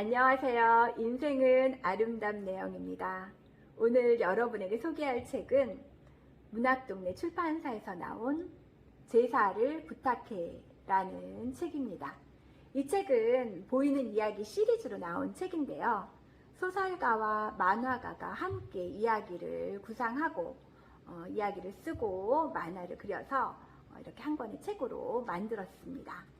안녕하세요. 인생은 아름답 내용입니다. 오늘 여러분에게 소개할 책은 문학동네 출판사에서 나온 제사를 부탁해 라는 책입니다. 이 책은 보이는 이야기 시리즈로 나온 책인데요. 소설가와 만화가가 함께 이야기를 구상하고 어, 이야기를 쓰고 만화를 그려서 어, 이렇게 한 권의 책으로 만들었습니다.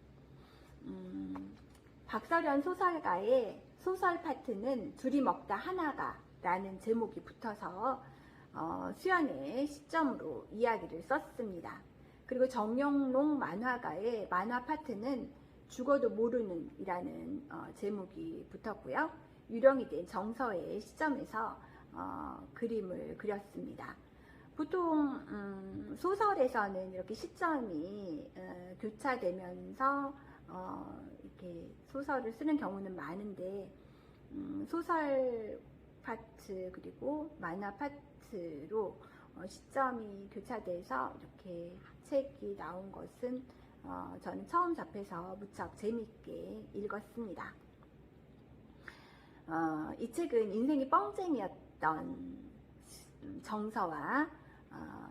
음, 박서련 소설가의 소설 파트는 둘이 먹다 하나가 라는 제목이 붙어서 어, 수연의 시점으로 이야기를 썼습니다. 그리고 정영롱 만화가의 만화 파트는 죽어도 모르는 이라는 어, 제목이 붙었고요. 유령이 된 정서의 시점에서 어, 그림을 그렸습니다. 보통 음, 소설에서는 이렇게 시점이 어, 교차되면서 어, 이렇게 소설을 쓰는 경우는 많은데 음, 소설 파트 그리고 만화 파트로 어, 시점이 교차돼서 이렇게 책이 나온 것은 어, 저는 처음 접해서 무척 재미있게 읽었습니다. 어, 이 책은 인생이 뻥쟁이였던 정서와 어,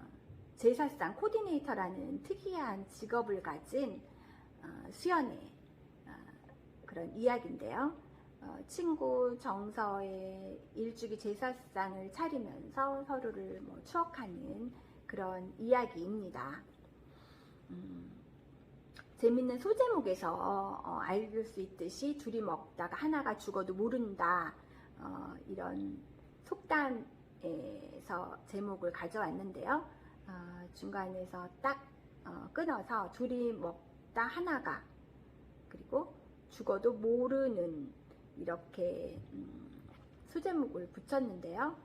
제사상 코디네이터라는 특이한 직업을 가진 어, 수연의 어, 그런 이야기인데요. 어, 친구 정서의 일주기 제사상을 차리면서 서로를 뭐 추억하는 그런 이야기입니다. 음, 재밌는 소제목에서 어, 알릴 수 있듯이 둘이 먹다가 하나가 죽어도 모른다 어, 이런 속담에서 제목을 가져왔는데요. 어, 중간에서 딱 어, 끊어서 둘이 먹 다 하나가 그리고 죽어도 모르는 이렇게 음, 소제목을 붙였는데요.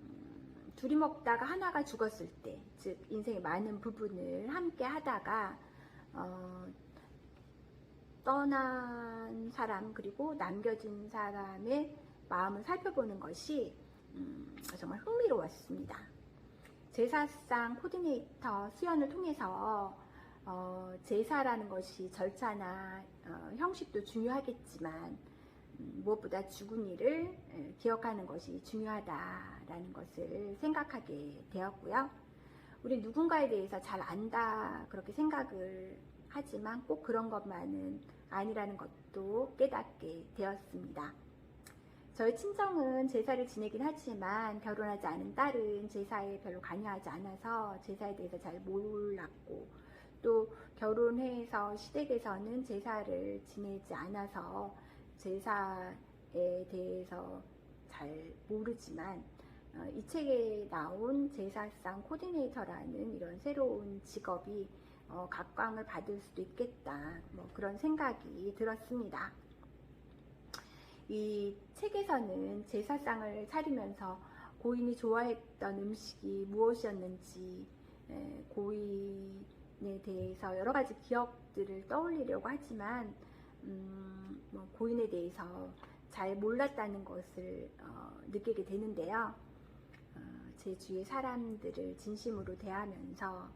음, 둘이 먹다가 하나가 죽었을 때, 즉 인생의 많은 부분을 함께 하다가 어, 떠난 사람 그리고 남겨진 사람의 마음을 살펴보는 것이 음, 정말 흥미로웠습니다. 제사상 코디네이터 수연을 통해서 어, 제사라는 것이 절차나 어, 형식도 중요하겠지만 음, 무엇보다 죽은 이를 에, 기억하는 것이 중요하다라는 것을 생각하게 되었고요. 우리 누군가에 대해서 잘 안다 그렇게 생각을 하지만 꼭 그런 것만은 아니라는 것도 깨닫게 되었습니다. 저희 친정은 제사를 지내긴 하지만 결혼하지 않은 딸은 제사에 별로 관여하지 않아서 제사에 대해서 잘 몰랐고 또 결혼해서 시댁에서는 제사를 지내지 않아서 제사에 대해서 잘 모르지만 어, 이 책에 나온 제사상 코디네이터라는 이런 새로운 직업이 어, 각광을 받을 수도 있겠다 뭐 그런 생각이 들었습니다. 이 책에서는 제사상을 차리면서 고인이 좋아했던 음식이 무엇이었는지 에, 고인 에 대해서 여러 가지 기억들을 떠올리려고 하지만 음, 뭐 고인에 대해서 잘 몰랐다는 것을 어, 느끼게 되는데요. 어, 제 주위의 사람들을 진심으로 대하면서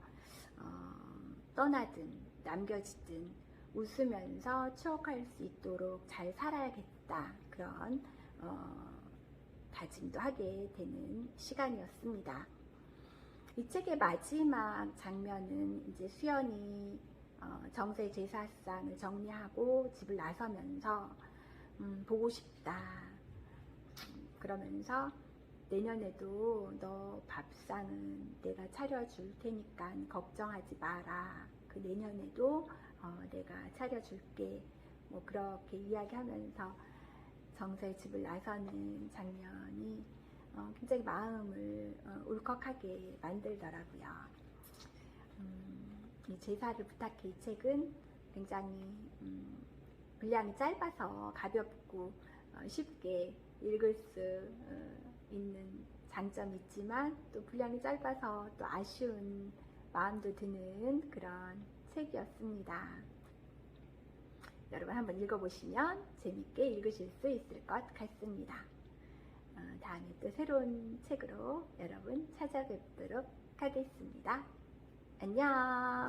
어, 떠나든 남겨지든 웃으면서 추억할 수 있도록 잘 살아야겠다 그런 어, 다짐도 하게 되는 시간이었습니다. 이 책의 마지막 장면은 이제 수연이 어, 정세 제사상을 정리하고 집을 나서면서 음, 보고 싶다. 음, 그러면서 내년에도 너 밥상은 내가 차려줄 테니까 걱정하지 마라. 그 내년에도 어, 내가 차려줄게. 뭐 그렇게 이야기하면서 정서의 집을 나서는 장면이 어, 굉장히 마음을 어, 울컥하게 만들더라고요. 음, 이 제사를 부탁해 이 책은 굉장히 음, 분량이 짧아서 가볍고 어, 쉽게 읽을 수 어, 있는 장점이 있지만 또 분량이 짧아서 또 아쉬운 마음도 드는 그런 책이었습니다. 여러분 한번 읽어보시면 재밌게 읽으실 수 있을 것 같습니다. 어, 다음에 또 새로운 책으로 여러분 찾아뵙도록 하겠습니다. 안녕!